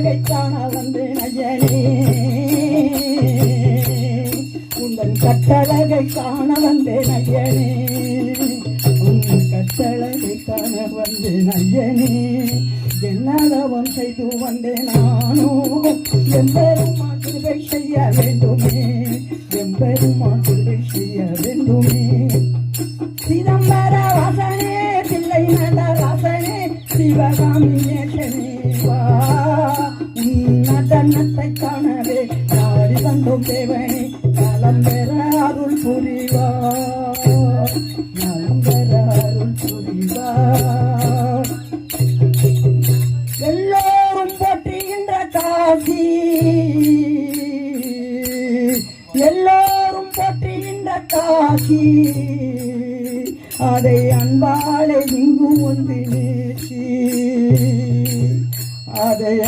கட்டழகை காண வந்தேன் ஐயனே உந்தன் கட்டழகை காண வந்தேன் ஐயனே உங்கள் கட்டழகை காண வந்தேன் ஐயனே என்னதவம் செய்து வந்தேன் நானோ எம்பெருமா கிருபை செய்ய வேண்டுமே. எம்பெருமா கிருபை செய்ய வேண்டுமே. சிதம்பர வாசனே பிள்ளை நட வாசனே சிவகாமி நேசனே வா. ஞானத்தை காணவே யாரி வந்தோம் தேவனே நலம் பெற அருள் புரிவா. நலம் பெற அருள் புரிவா. எல்லோரும் போற்றுகின்ற காசி. எல்லோரும் போற்றுகின்ற காசி. அதை அன்பாலே இங்கு வந்து நேசி அதை